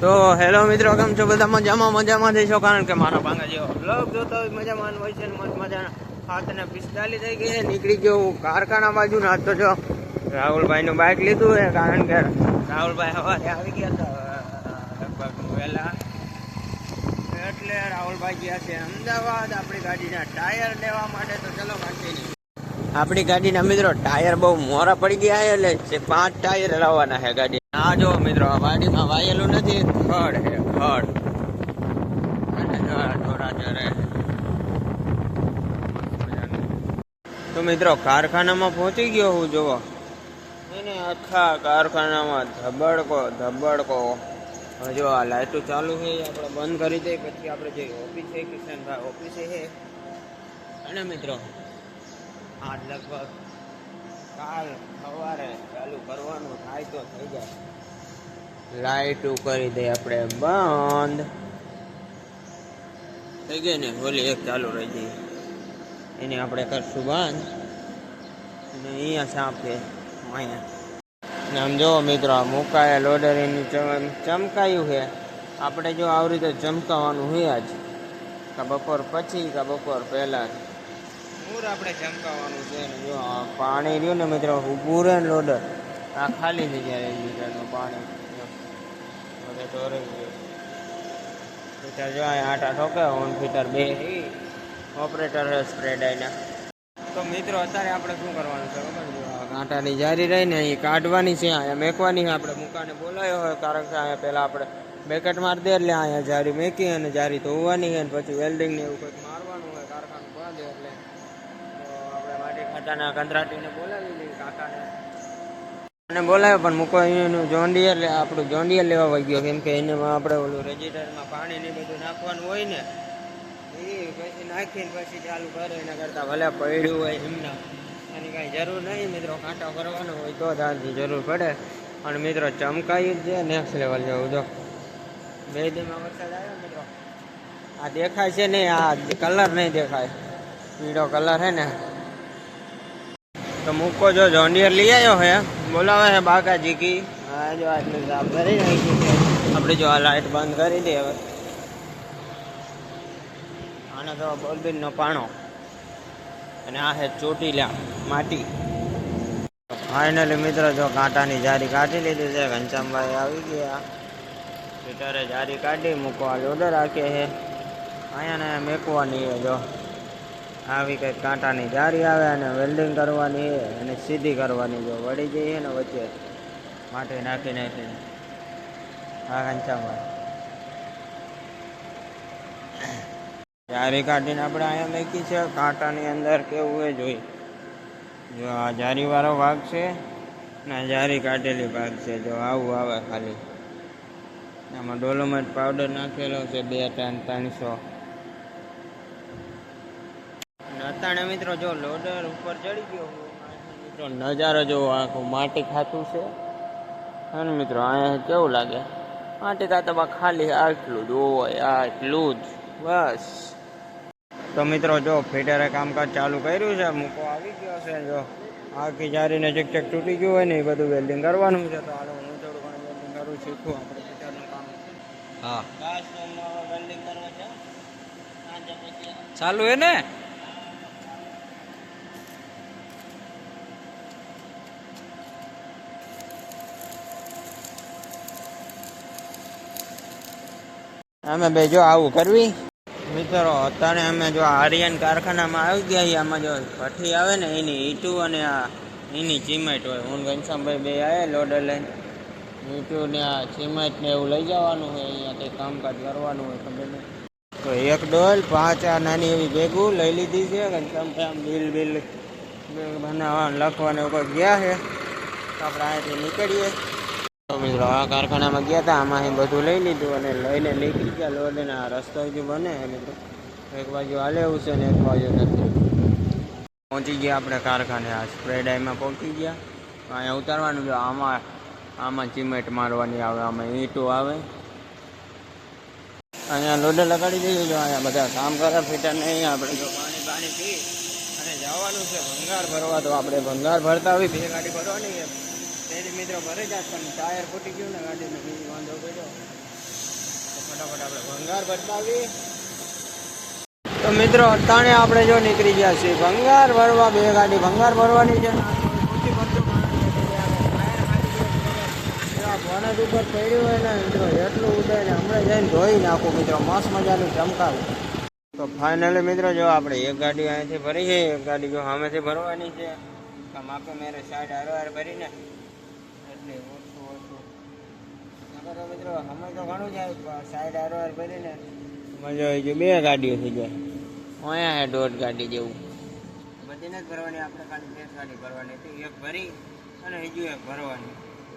તો હેલો મિત્રો, કેમ છો? બધા મજામાં મજામાં જઈશો કારણ કે મારા ભાંગા જેવો બ્લોગ જોતો હોય, મજામાં હોય છે મસ્ત મજાના. હાથ ને પિસ્તાલીસ થઈ ગઈ નીકળી ગયો કારખાના બાજુ ના તો જો રાહુલભાઈ નું બાઇક લીધું છે, કારણ કે રાહુલભાઈ સવારે આવી ગયા હતા, લગભગ વહેલા. એટલે રાહુલભાઈ ગયા છે અમદાવાદ, આપણી ગાડીના ટાયર લેવા માટે. તો ચલો કન્ટિન્યુ આપણી ગાડીના મિત્રો ટાયર બહુ મોરા પડી ગયા છે એટલે પાંચ ટાયર લાવવાના છે ગાડી. ના જો મિત્રો, આ ગાડીમાં વાયેલું નથી, ખડ છે, ખડ. તો મિત્રો, કારખાનામાં પહોંચી ગયો હું જોવો એને આખા કારખાનામાં ધબડકો ધબડકો. જો આ લાઇટો ચાલુ છે આપણે બંધ કરી દઈએ. પછી આપણે જે ઓફિસ છે કિશનભાઈ ઓફિસે છે. અને મિત્રો આજ લગભગ કાલ સવારે ચાલુ કરવાનું થાય તો થઈ જાય. લાઈટ કરી દે આપણે, બંધ. થઈ ગઈ ને હોલી એક ચાલુ રહી ગઈ. એને આપણે કરશું બંધ. અને અહીંયા સાપ છે અહીંયા આમ જો મિત્રો મુકાયા લોડર એની ચમ- ચમકાયું છે. આપણે જો આવી રીતે ચમકાવાનું હોય જ, કા બપોર પછી, કા બપોર પહેલા. પૂર આપણે ચમકાવવાનું છે ને જો પાણી રહ્યું ને મિત્રો રહે ને લોડર. આ ખાલી થઈ એક લીટરનું પાણી. બધે જો અહીંયા આટા ઠોકે, ઓન ફીટર બે. ઓપરેટર સ્પ્રેડ આઈના તો મિત્રો, અત્યારે આપણે શું કરવાનું છે ખબર કાંટાની જારી રહી ને અહીં કાઢવાની છે, અહીંયા મેકવાની છે. આપણે મુકાને બોલાયો હોય, કારણ કે અહીંયા પહેલાં આપણે બેકેટ મારી દે એટલે અહીંયા જારી મેકી અને જારી ધોવાની છે અને પછી વેલ્ડિંગ ને એવું કંઈક મારવાનું હોય કારખાનું બંધ એટલે તો માટી કંત્રાટીને બોલાવી લઈએ, કાકાને. અને બોલાવ્યો પણ મૂકો એનું જોંડિયર આપણું જોંડિયર લેવા વહી ગયો. કેમ કે એનામાં આપણે ઓલું રજીટરમાં પાણી ને બધું નાખવાનું હોય ને, એ પછી નાખીને પછી ચાલુ કરે, એના કરતાં ભલે પડ્યું હોય એમના. એની કાંઈ જરૂર નહીં, મિત્રો, કાંટા કરવાનો હોય તો જ જરૂર પડે. અને મિત્રો ચમકાયું જ છે નેક્સ્ટ લેવલ જેવું, જો. બે દીમાં વરસાદ આવ્યો મિત્રો. આ દેખાય છે નહીં, આ કલર નહીં દેખાય. પીળો કલર હે ને. તો મૂકો જો જોંડિયર લઈ આવ્યો હે. બોલાવે છે બાકાજી કી હા જો આટલું સાફ કરી નાખ્યું છે. આપણે જો આ લાઈટ બંધ કરી દઈએ હવે. આને તો બોલબીનનો પાણો. અને આ છે ચોટીલા માટી. ફાઇનલી મિત્રો જો કાંટાની જારી કાઢી લીધી છે. ઘનશ્યામભાઈ આવી ગયા. ફીટરે જારી કાઢી મૂકવા લોડર રાખે છે અહીંયા ને મેકવાની જો. આવી કંઈક કાંટાની જારી આવે અને વેલ્ડિંગ કરવાની અને સીધી કરવાની જો વળી જઈએ ને વચ્ચે માટી નાખી નાખીને આ કંચામાં જારી કાઢીને આપણે અહીંયા મૂકી છે. કાંટાની અંદર કેવું એ જોઈ. જો આ જારીવાળો ભાગ છે ને જારી કાઢેલી ભાગ છે. જો આવું આવે ખાલી. આમાં ડોલોમેટ પાવડર નાખેલો છે, બે, ત્રણ, ત્રણસો. અતાણે મિત્રો જો લોડર ઉપર ચડી ગયો મિત્રો નજારો જો આખું માટી ખાતું છે. અને મિત્રો અહીંયા કેવું લાગે? માટી ખાતામાં ખાલી આટલું જ હોય આટલું જ. બસ. તો મિત્રો જો ફિટરે કામકાજ ચાલુ કર્યું છે મૂકો આવી ગયો છે જો આખી જારીને ચેક ચેક તૂટી ગયું હોય ને એ બધું વેલ્ડિંગ કરવાનું છે તો હાલો હું થોડું ઘણું વેલ્ડિંગ કરું શીખું આપણે ફિટરનું કામ. હા. વેલ્ડિંગ કરવા છે ચાલુ હે ને? અમે બે જો આવું કરવી. મિત્રો, અત્યારે અમે જો આર્યન કારખાનામાં આવી ગયા છીએ. આમાં જો ભઠ્ઠી આવે ને, એની ઈટુ અને આ એની ચીમેટ હોય. હું ઘનશ્યામભાઈ બે આવ્યા લોડર લઈને. ઈટુ ને આ ચીમેટ ને એવું લઈ જવાનું હોય, અહીંયા કંઈ કામકાજ કરવાનું હોય, ખબર નહીં. તો એક ડોલ, પાંચ આ નાની એવી ભેગું લઈ લીધી છે. ઘનશ્યામભાઈ આમ બિલ બિલ બનાવવાનું, લખવાનું કંઈક ગયા છે. આપણે અહીંયાથી નીકળીએ. મિત્રો આ કારખાનામાં ગયા હતા આમાં બધું લઈ લીધું અને લઈને નીકળી ગયા. લોડ અને આ રસ્તો હજુ બને મિત્રો. એક બાજુ હાલે એવું છે ને એક બાજુ નથી. પહોંચી ગયા આપણે કારખાને, આ સ્પ્રેડાઈમાં પહોંચી ગયા. અહીંયા ઉતારવાનું જો આમાં આમાં ચિમેટ મારવાની આવે, આમાં ઈંટો આવે. અહીંયા લોડર લગાડી દઈએ જો, અહીંયા બધા કામ કરે, ફીટર નહીં આપણે જો પાણી પાણી પી અને જવાનું છે. ભંગાર ભરવા તો આપણે ભંગાર ભરતા હોય, બે ગાડી ભરવાની મિત્રો ઘરે જ પણ ટાયર ફૂટી ગયું ને ગાડીનો બીજી વાંધો પડ્યો. ભંગાર ભટકાવી તો મિત્રો અટાણે આપણે જો નીકળી ગયા છીએ ભંગાર ભરવા, બે ગાડી ભંગાર ભરવાની છે. બોનટ ઉપર પડ્યું હોય ને, મિત્રો, એટલું ઉડે ને હમણાં જઈને ધોઈ નાખું, મિત્રો. મસ્ત મજાનું ચમકાવું તો ફાઇનલી મિત્રો, જો આપણે એક ગાડી અહીંયાથી ભરી છે, એક ગાડી જો સામેથી ભરવાની છે. આમ આપે મેરે સાઈડ હારો હાર ભરીને એટલે ઓછું ઓછું. તો મિત્રો અમે તો ઘણું જાય સાઈડ હારો ભરીને. મજા આવી જાય બે ગાડીઓ થઈ જાય. અહીંયા હે દોઢ ગાડી જેવું. બધી જ ભરવાની આપણે ખાલી બે ગાડી ભરવાની હતી. એક ભરી અને બીજું એક ભરવાની.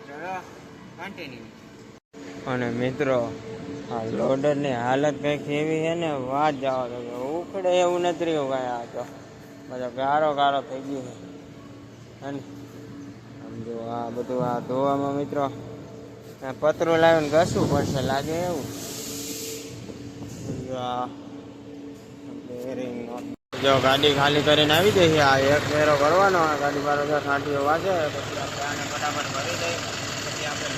ચલો કન્ટિન્યુ અને મિત્રો આ લોડરની હાલત કંઈક એવી છે ને વાત જવા દે ઉખડે એવું નથી રહ્યું કાંઈ આ તો. બધો ગારો ગારો થઈ ગયો છે. અને જો આ બધું આ ધોવામાં મિત્રો પતરું લાવીને ઘસવું પડશે, લાગે એવું. જો ગાડી ખાલી કરીને આવી જઈએ આ એક ફેરો કરવાનો, આ ગાડી બારો હજાર સાંટીઓ વાંચે પછી આપણે આને ફટાફટ ભરી દઈએ પછી આપણે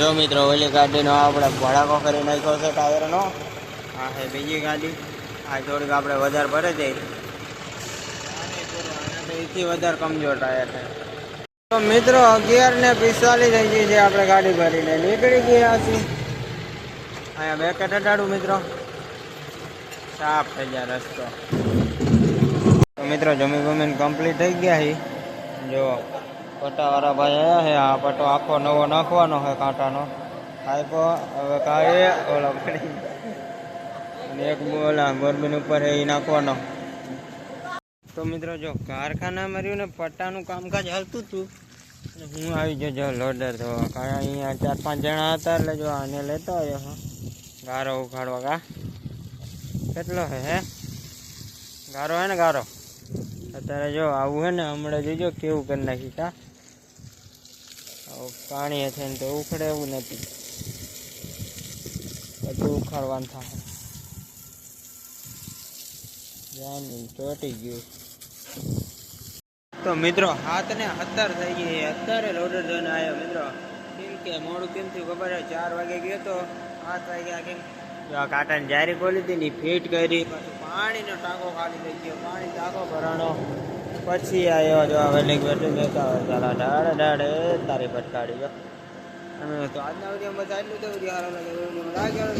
જો મિત્રો, ઓલી ગાડીનો આપણે ભડાકો કરી નાખ્યો છે, ટાયરનો. આ છે બીજી ગાડી. આ થોડીક આપણે વધારે ભરે જઈ એથી વધારે કમજોર ટાયર છે. તો મિત્રો અગિયાર ને પિસ્તાલીસ થઈ ગઈ છે, આપણે ગાડી ભરીને નીકળી ગયા છીએ. અહીંયા બે કટાડું મિત્રો. સાફ થઈ ગયા રસ્તો. તો મિત્રો, જમી બમીને કમ્પ્લીટ થઈ ગયા છે જો પટ્ટાવાળા ભાઈ આવ્યા છે, આ પટ્ટો આખો નવો નાખવાનો છે, કાંટાનો. આપ્યો, હવે કાઢે ઓલા પડી અને એક ઓલા ગોરબીન ઉપર છે એ નાખવાનો. તો મિત્રો જો કારખાનામાં રહ્યું ને, પટ્ટાનું કામકાજ હાલતું હતું હું આવી ગયો જો લોડર તો. કારણ અહીંયા ચાર પાંચ જણા હતા એટલે જો આને લેતો આવ્યો હા. ગારો ઉખાડવા કા કેટલો હે હે? ગારો હે ને ગારો? અત્યારે જો આવું હે ને, હમણાં જોજો કેવું કરી નાખી કા. પાણી હશે ને તો ઉખડે એવું નથી. બધું ઉખાડવાનું થાય. જાની ચોટી ગયું. તો મિત્રો હાથ ને અત્તર થઈ ગઈ અત્યારે લોડર જોઈને આવ્યો. મિત્રો, કેમ કે મોડું કેમ થયું ખબર છે? ચાર વાગે ગયો તો સાત વાગ્યા કેમ? કાંટાની જારી ખોલી હતી ને ફીટ કરી પાછું પાણીનો ટાંકો ખાલી થઈ ગયો. પાણી ટાંકો ભરાણો. પછી આવ્યો જો વેલી બેઠી જતા હોય. ચાલા ડાળે ડાળે તારી પટકાડી ગયો. અને તો આજના વિડીયોમાં ચાલ્યું તો વીડિયો લાગ્યો